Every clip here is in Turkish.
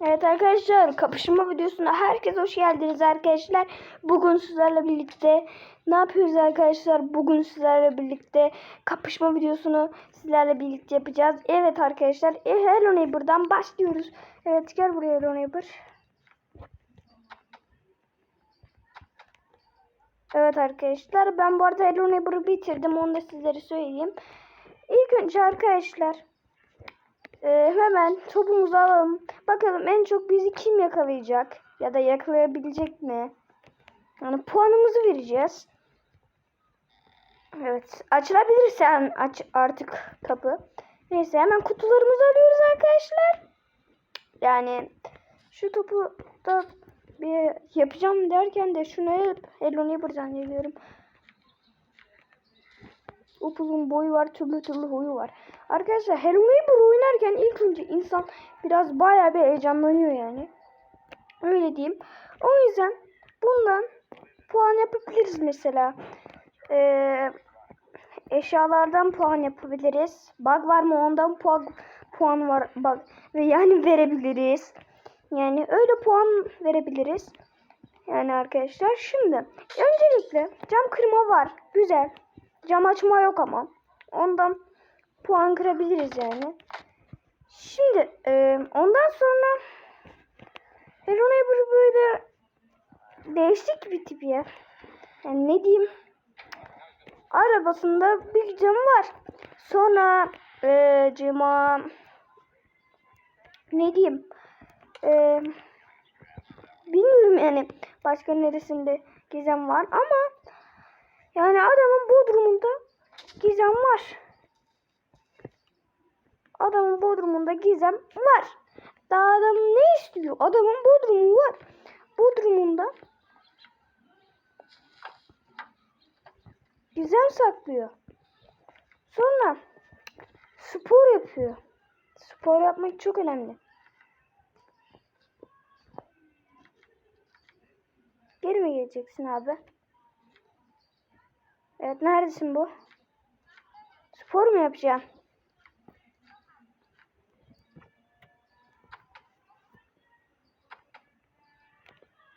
Evet arkadaşlar kapışma videosuna herkes hoş geldiniz arkadaşlar. Bugün sizlerle birlikte ne yapıyoruz arkadaşlar? Bugün sizlerle birlikte kapışma videosunu sizlerle birlikte yapacağız. Evet arkadaşlar e, Hello Neighbor'dan başlıyoruz. Evet gel buraya Hello Neighbor. Evet arkadaşlar ben bu arada Hello Neighbor'ı bitirdim onu da sizlere söyleyeyim. İlk önce arkadaşlar ee, hemen topumuzu alalım. Bakalım en çok bizi kim yakalayacak? Ya da yakalayabilecek mi? Yani puanımızı vereceğiz. Evet. Açılabilirse an- aç artık kapı. Neyse hemen kutularımızı alıyoruz arkadaşlar. Yani şu topu da bir yapacağım derken de şunu hep Hello Neighbor zannediyorum. Upuzun boyu var, türlü türlü huyu var. Arkadaşlar Hello Neighbor oynarken ilk önce insan biraz bayağı bir heyecanlanıyor yani. Öyle diyeyim. O yüzden bundan puan yapabiliriz mesela. Ee, eşyalardan puan yapabiliriz. Bug var mı ondan puan puan var bug ve yani verebiliriz. Yani öyle puan verebiliriz. Yani arkadaşlar şimdi öncelikle cam kırma var. Güzel. Cam açma yok ama. Ondan puan kırabiliriz yani. Şimdi e, ondan sonra Hello Neighbor böyle değişik bir tip ya. Yani ne diyeyim? Arabasında bir cam var. Sonra e, cama ne diyeyim? E, bilmiyorum yani başka neresinde gizem var ama yani adamın bodrumunda gizem var. Adamın bodrumunda gizem var. Daha adam ne istiyor? Adamın bodrumu var. Bodrumunda gizem saklıyor. Sonra spor yapıyor. Spor yapmak çok önemli. Geri mi geleceksin abi? Evet neredesin bu? Spor mu yapacaksın?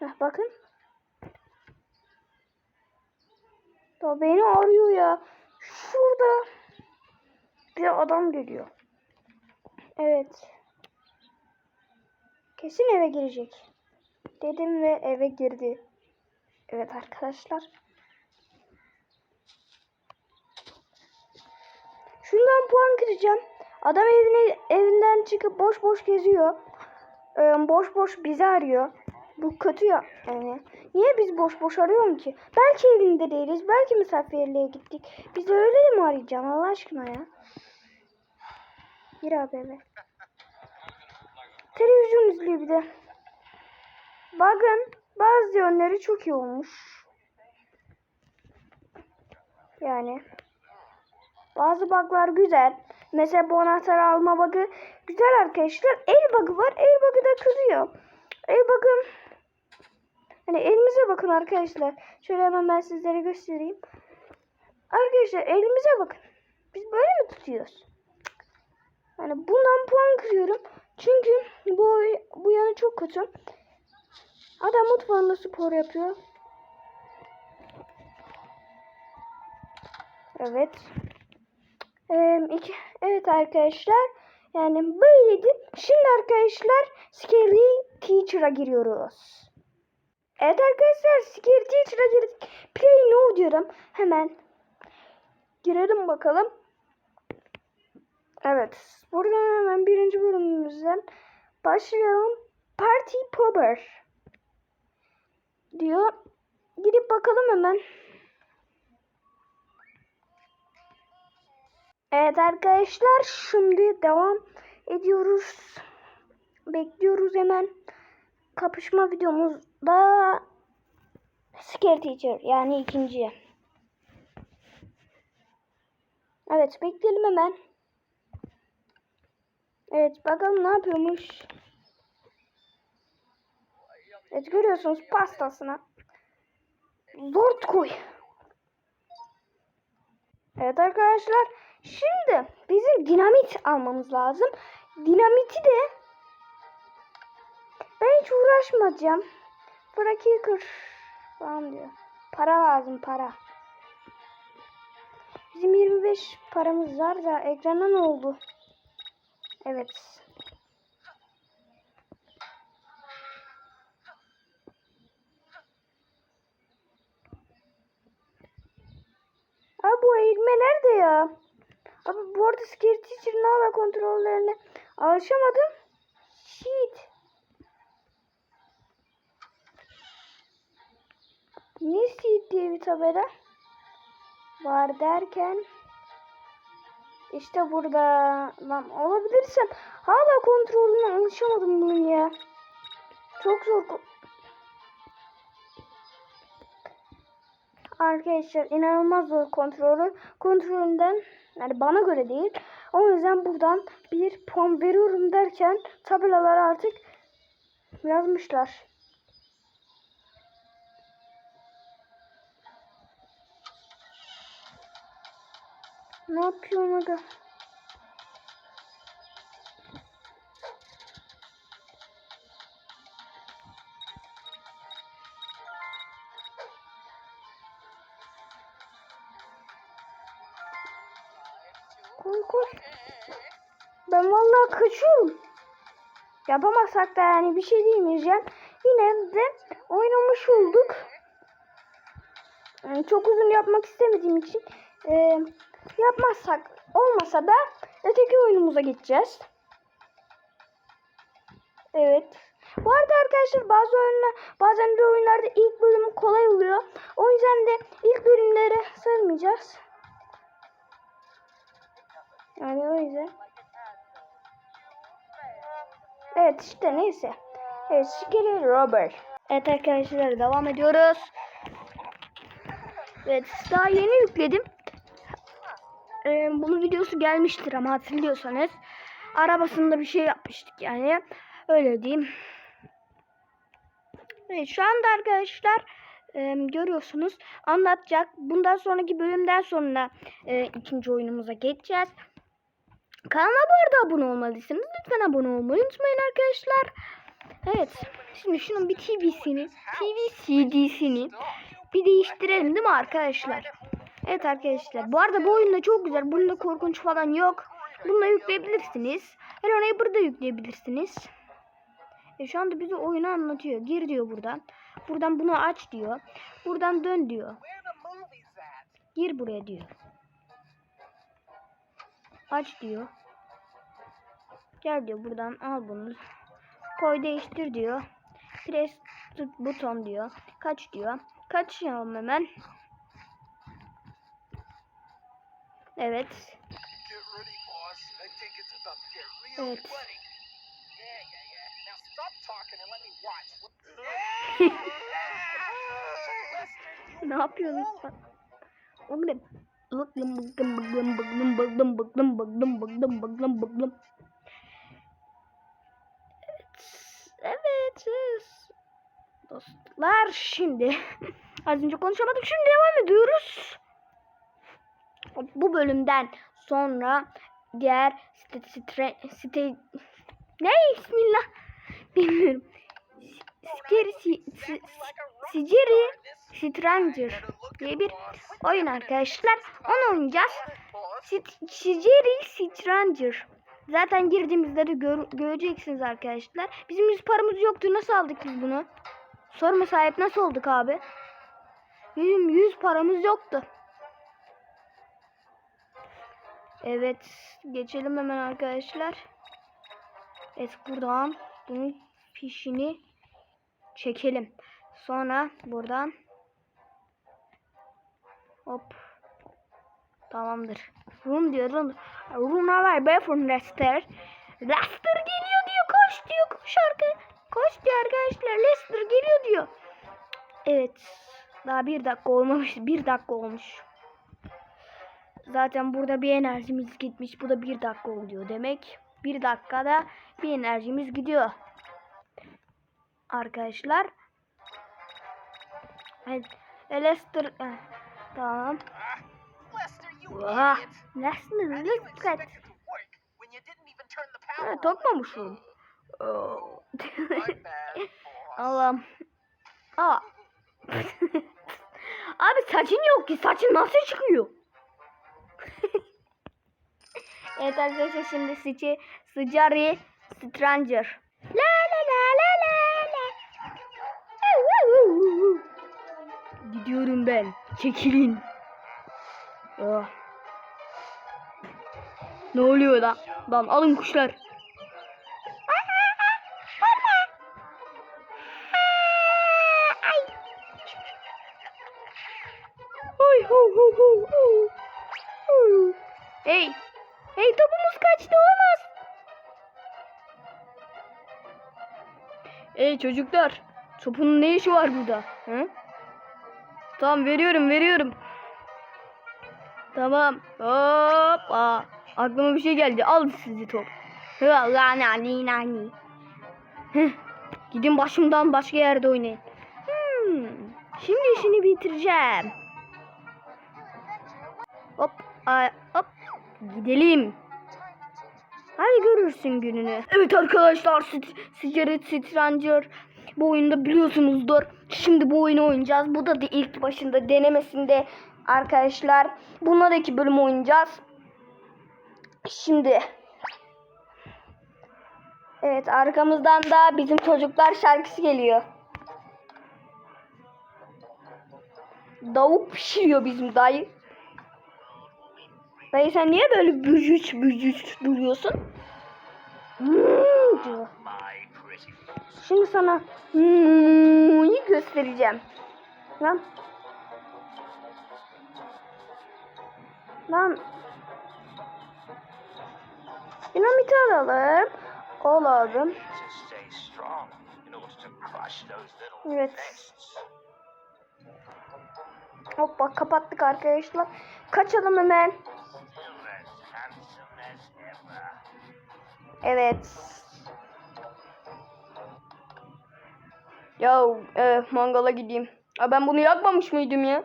Heh, bakın. Ya beni arıyor ya. Şurada bir adam geliyor. Evet. Kesin eve girecek. Dedim ve eve girdi. Evet arkadaşlar. Şundan puan kıracağım. Adam evine evinden çıkıp boş boş geziyor. Ee, boş boş bizi arıyor. Bu kötü ya yani. Niye biz boş boş arıyorum ki? Belki evinde değiliz. Belki misafirliğe gittik. Bizi öyle de mi arayacaksın Allah aşkına ya? Gir abi eve. Televizyon izliyor bir de. Bakın bazı yönleri çok iyi olmuş. Yani bazı bug'lar güzel. Mesela bu anahtarı alma bug'ı güzel arkadaşlar. El bug'ı var. El bug'ı da kızıyor. El bug'ı Hani elimize bakın arkadaşlar. Şöyle hemen ben sizlere göstereyim. Arkadaşlar elimize bakın. Biz böyle mi tutuyoruz? Hani bundan puan kırıyorum. Çünkü bu bu yanı çok kötü. Adam mutfağında spor yapıyor. Evet. Ee, iki, evet arkadaşlar. Yani böyleydi. Şimdi arkadaşlar Scary Teacher'a giriyoruz. Evet arkadaşlar Scary Teacher'a girdik. Play now diyorum. Hemen girelim bakalım. Evet. Buradan hemen birinci bölümümüzden başlayalım. Party Popper diyor. Gidip bakalım hemen. Evet arkadaşlar şimdi devam ediyoruz. Bekliyoruz hemen. Kapışma videomuzda Scare Teacher yani ikinci. Evet bekleyelim hemen. Evet bakalım ne yapıyormuş. Evet görüyorsunuz pastasına. Zort koy. Evet arkadaşlar. Şimdi bizim dinamit almamız lazım. Dinamiti de hiç uğraşmayacağım. Bırakıyı kır falan diyor. Para lazım para. Bizim 25 paramız var da ekrana ne oldu? Evet. Abi bu eğilme nerede ya? Abi bu arada Scare Teacher'ın hala kontrollerine alışamadım. Niye Shit diye bir tabela var derken işte burada lan olabilirsem hala kontrolüne alışamadım bunun ya. Çok zor. Arkadaşlar inanılmaz zor kontrolü. Kontrolünden yani bana göre değil. O yüzden buradan bir puan veriyorum derken tabelalar artık yazmışlar. Ne yapıyorsun aga? Koy koy. Ben vallahi kaçıyorum. Yapamazsak da yani bir şey diyemeyeceğim. Yine de oynamış olduk. Yani çok uzun yapmak istemediğim için e, yapmazsak olmasa da öteki oyunumuza geçeceğiz. Evet. Bu arada arkadaşlar bazı oyunlar bazen de oyunlarda ilk bölüm kolay oluyor. O yüzden de ilk bölümleri saymayacağız. Yani o yüzden. Evet işte neyse. Evet Skilly Robert. Evet arkadaşlar devam ediyoruz. Evet daha yeni yükledim. Ee, bunun videosu gelmiştir ama hatırlıyorsanız. Arabasında bir şey yapmıştık yani. Öyle diyeyim. Evet şu anda arkadaşlar e, görüyorsunuz anlatacak. Bundan sonraki bölümden sonra e, ikinci oyunumuza geçeceğiz. Kanalıma bu arada abone olmadıysanız lütfen abone olmayı unutmayın arkadaşlar. Evet. Şimdi şunun bir TV'sini, TV CD'sini bir değiştirelim değil mi arkadaşlar? Evet arkadaşlar. Bu arada bu oyunda çok güzel. Bunda korkunç falan yok. Bununla yükleyebilirsiniz. Hello Neighbor'da yükleyebilirsiniz. E şu anda bize oyunu anlatıyor. Gir diyor buradan. Buradan bunu aç diyor. Buradan dön diyor. Gir buraya diyor. Aç diyor. Gel diyor buradan al bunu. Koy değiştir diyor. Press tut buton diyor. Kaç diyor. Kaçıyorum hemen. Me watch. ne yapıyorsun sen? Oğlum ne? Bıktım bıktım bıktım bıktım bıktım bıktım bıktım bıktım bıktım bıktım. Evet. Evet. Dostlar şimdi. Az önce konuşamadım. Şimdi devam ediyoruz. Bu bölümden sonra diğer site, site, site ne bismillah bilmiyorum. Scary Siciri Stranger diye bir oyun arkadaşlar. Onu oynayacağız. Siciri Stranger. Zaten girdiğimizde de gör- göreceksiniz arkadaşlar. Bizim yüz paramız yoktu. Nasıl aldık biz bunu? Sorma sahip nasıl olduk abi? Bizim yüz paramız yoktu. Evet. Geçelim hemen arkadaşlar. Evet buradan bunun fişini çekelim. Sonra buradan hop tamamdır. Run diyor run. Run away be from Lester. Lester geliyor diyor. Koş diyor. Koş arka. Koş diyor arkadaşlar. Lester geliyor diyor. Evet. Daha bir dakika olmamış. Bir dakika olmuş. Zaten burada bir enerjimiz gitmiş. Bu da bir dakika oluyor demek. Bir dakikada bir enerjimiz gidiyor. Arkadaşlar. Evet. Lester. Eh, tamam. Oha. Lester. Lester. Ha, tokmamışım. Oh. Allah'ım. Aa. Abi saçın yok ki. Saçın nasıl çıkıyor? evet arkadaşlar şimdi sıçı sıcari stranger. La la la la la la. Gidiyorum ben. Çekilin. Ah. Ne oluyor lan? Lan alın kuşlar. Çocuklar. Topun ne işi var burada? Hı? Tamam veriyorum veriyorum. Tamam. Hop. Aa, aklıma bir şey geldi. Al sizi top. Gidin başımdan başka yerde oynayın. Hmm, şimdi işini bitireceğim. Hop. Ay, hop. Gidelim. Hadi görürsün gününü. Evet arkadaşlar Sigaret Stranger bu oyunda biliyorsunuzdur. Şimdi bu oyunu oynayacağız. Bu da ilk başında denemesinde arkadaşlar. Bunlardaki bölüm oynayacağız. Şimdi Evet arkamızdan da bizim çocuklar şarkısı geliyor. Davuk pişiriyor bizim dayı. Dayı sen niye böyle bücüç bücüç duruyorsun? Şimdi sana hmm göstereceğim. Lan. Lan. Dinamiti alalım. Those little Evet. Hoppa kapattık arkadaşlar. Kaçalım hemen. Evet. Ya e, mangala gideyim. Aa, ben bunu yakmamış mıydım ya?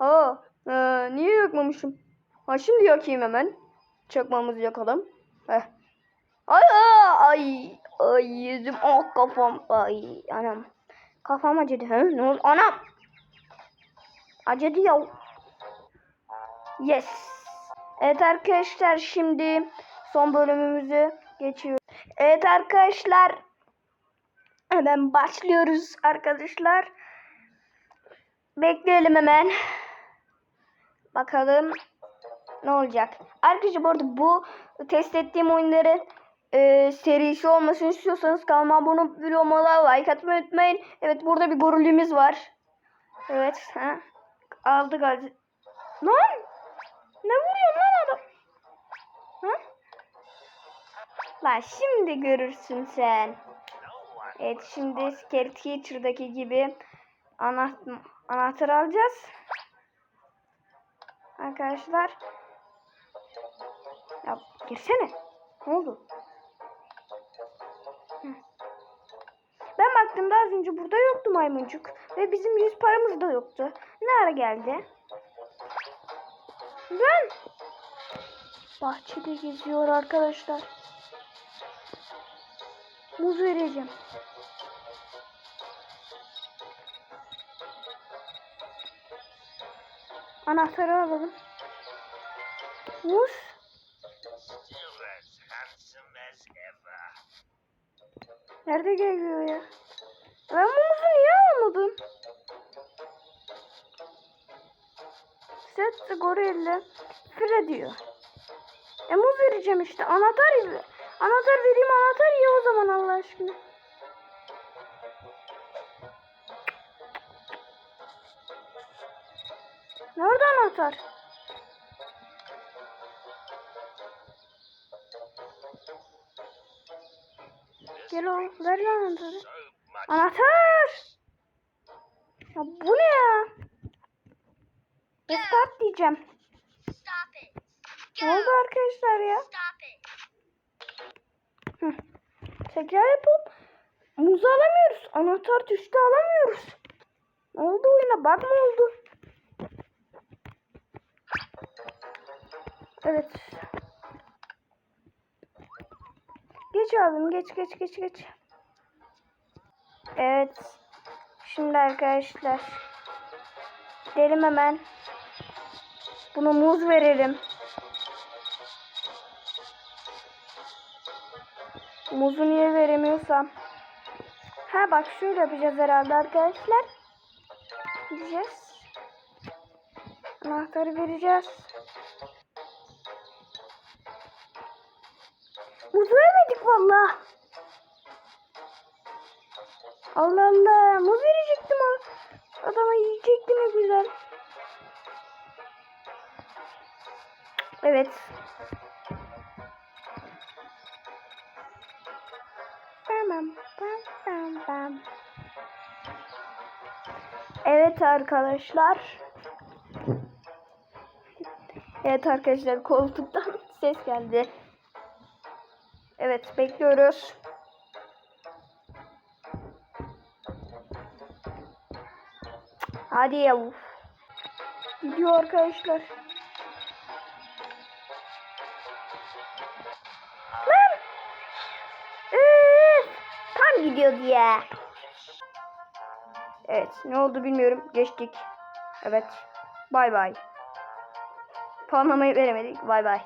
Aa, e, niye yakmamışım? Ha şimdi yakayım hemen. Çakmamızı yakalım. Heh. Ay ay ay yüzüm ah kafam ay anam. Kafam acıdı ha ne oldu anam. Acıdı ya. Yes. Evet arkadaşlar şimdi son bölümümüzü geçiyoruz. Evet arkadaşlar hemen başlıyoruz arkadaşlar. Bekleyelim hemen. Bakalım ne olacak. Arkadaşlar bu arada bu test ettiğim oyunların e, serisi olmasını istiyorsanız kanalıma abone olup videoma like atmayı unutmayın. Evet burada bir gorillimiz var. Evet. Ha. Aldı galiba. Lan! Ne vuruyor lan adam? Lan şimdi görürsün sen. Evet şimdi Scary Teacher'daki gibi anaht anahtar alacağız. Arkadaşlar. Ya girsene. Ne oldu? Ben baktığımda az önce burada yoktu maymuncuk. Ve bizim yüz paramız da yoktu. Ne ara geldi? Ben bahçede geziyor arkadaşlar. Muz vereceğim. Anahtarı alalım. Ever. Nerede geliyor ya? Ben muzu niye almadım? Set gorilla fire diyor. E muz vereceğim işte. Anahtar. Anahtar vereyim anahtar ye o zaman Allah aşkına. Nerede anahtar? Gel oğlum ver lan anahtarı. Anahtar! Ya bu ne ya? Diyeceğim. Stop it. Ne oldu arkadaşlar ya? Stop it. Hı. Tekrar yapalım. Muzu alamıyoruz. Anahtar tuştu alamıyoruz. Ne oldu oyuna? Bak mı oldu? Evet. Geç abim geç geç geç geç. Evet. Şimdi arkadaşlar. Gidelim hemen. Buna muz verelim. Muzu niye veremiyorsam. Ha bak şöyle yapacağız herhalde arkadaşlar. Gideceğiz. Anahtarı vereceğiz. Muz vermedik valla. Allah Allah. Muz verecektim o. Adama yiyecektim ne güzel. Evet. Bam bam bam bam. Evet arkadaşlar. Evet arkadaşlar koltuktan ses geldi. Evet bekliyoruz. Hadi yavu. Gidiyor arkadaşlar. Tam gidiyordu ya. Evet ne oldu bilmiyorum. Geçtik. Evet. Bay bay. Puanlamayı veremedik. Bay bay.